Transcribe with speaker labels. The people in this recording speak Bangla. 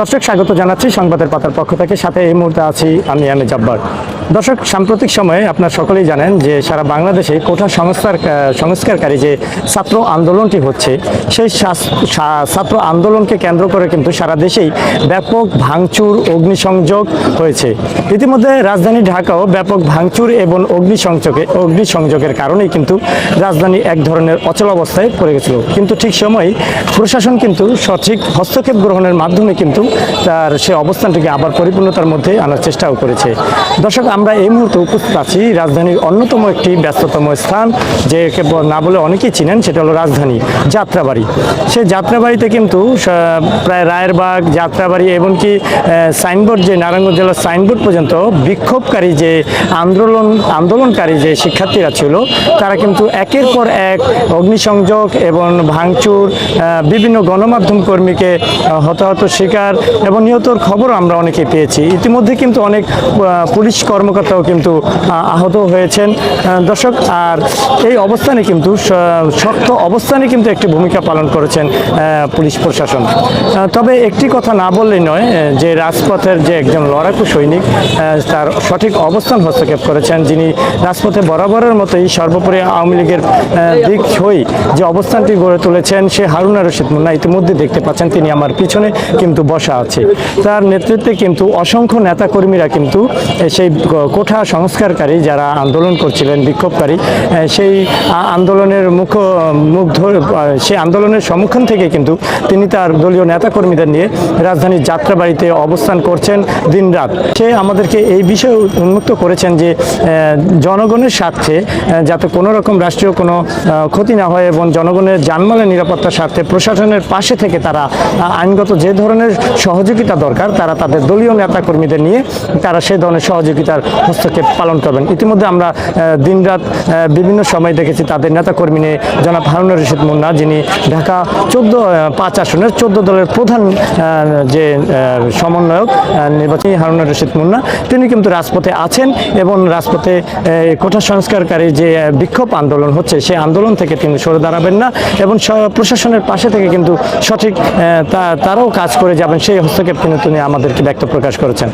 Speaker 1: দর্শক স্বাগত জানাচ্ছি সংবাদের পাতার পক্ষ থেকে। সাথে এই মুহূর্তে আছি আমি আমি জব্বার। দর্শক, সাম্প্রতিক সময়ে আপনার সকলেই জানেন যে সারা বাংলাদেশে কোঠা সংস্কার সংস্কারকারী যে ছাত্র আন্দোলনটি হচ্ছে, সেই ছাত্র আন্দোলনকে কেন্দ্র করে কিন্তু সারা দেশেই ব্যাপক ভাঙচুর, অগ্নিসংযোগ হয়েছে। ইতিমধ্যে রাজধানী ঢাকাও ব্যাপক ভাঙচুর এবং অগ্নিসংযোগে, অগ্নিসংযোগের কারণেই কিন্তু রাজধানী এক ধরনের অচল অবস্থায় পড়ে গেছিল। কিন্তু ঠিক সময় প্রশাসন কিন্তু সঠিক হস্তক্ষেপ গ্রহণের মাধ্যমে কিন্তু তার সে অবস্থানটিকে আবার পরিপূর্ণতার মধ্যে আনার চেষ্টাও করেছে। দর্শক আমরা এই মুহূর্তে উপস্থিত আছি রাজধানীর অন্যতম একটি ব্যস্ততম স্থান, যে না বলে অনেকেই চিনেন, সেটা হলো রাজধানী, যাত্রাবাড়ি। সেই যাত্রাবাড়িতে কিন্তু প্রায় রায়েরবাগ, যাত্রাবাড়ি এমনকি সাইনবোর্ড যে নারায়ণগঞ্জ জেলার সাইনবোর্ড পর্যন্ত বিক্ষোভকারী যে আন্দোলন, আন্দোলনকারী যে শিক্ষার্থীরা ছিল, তারা কিন্তু একের পর এক অগ্নিসংযোগ এবং ভাঙচুর বিভিন্ন গণমাধ্যম কর্মীকে হতাহত শিকার এবং নিহতর খবর আমরা অনেকে পেয়েছি। ইতিমধ্যে কিন্তু অনেক পুলিশ পুলিশ কর্মকর্তাও কিন্তু আহত হয়েছেন। দর্শক, আর এই অবস্থানে কিন্তু শক্ত অবস্থানে কিন্তু একটি ভূমিকা পালন করেছেন পুলিশ প্রশাসন। তবে একটি কথা না বললেই নয় যে রাজপথের যে একজন লড়াকু সৈনিক তার সঠিক অবস্থান হস্তক্ষেপ করেছেন, যিনি রাজপথে বরাবরের মতোই সর্বোপরি আওয়ামী লীগের দিক হয়ে যে অবস্থানটি গড়ে তুলেছেন, সে হারুনা রশিদ মুন্না ইতিমধ্যে দেখতে পাচ্ছেন, তিনি আমার পিছনে কিন্তু বসা আছে। তার নেতৃত্বে কিন্তু অসংখ্য নেতাকর্মীরা কিন্তু সেই কোঠা সংস্কারকারী যারা আন্দোলন করছিলেন, বিক্ষোভকারী সেই আন্দোলনের মুখ ধরে সেই আন্দোলনের সম্মুখীন থেকে কিন্তু তিনি তার দলীয় নেতাকর্মীদের নিয়ে রাজধানীর যাত্রাবাড়িতে অবস্থান করছেন দিনরাত। সে আমাদেরকে এই বিষয়ে উন্মুক্ত করেছেন যে জনগণের স্বার্থে যাতে কোনো রকম রাষ্ট্রীয় কোনো ক্ষতি না হয় এবং জনগণের জানমালের নিরাপত্তার স্বার্থে প্রশাসনের পাশে থেকে তারা আইনগত যে ধরনের সহযোগিতা দরকার, তারা তাদের দলীয় নেতাকর্মীদের নিয়ে তারা সেই ধরনের সহযোগিতার হস্তক্ষেপ পালন করবেন। ইতিমধ্যে আমরা দিনরাত বিভিন্ন সময় দেখেছি তাদের নেতাকর্মী নিয়ে জনাব হারুন রশিদ মুন্না, যিনি ঢাকা চোদ্দ পাঁচ আসনের চোদ্দ দলের প্রধান যে সমন্বয়ক নির্বাচনী হারুন রশিদ মুন্না, তিনি কিন্তু রাজপথে আছেন এবং রাজপথে কোঠা সংস্কারকারী যে বিক্ষোভ আন্দোলন হচ্ছে সেই আন্দোলন থেকে তিনি সরে দাঁড়াবেন না এবং প্রশাসনের পাশে থেকে কিন্তু সঠিক তারাও কাজ করে যাবেন। সেই হস্তক্ষেপ কিন্তু তিনি আমাদেরকে ব্যক্ত প্রকাশ করেছেন।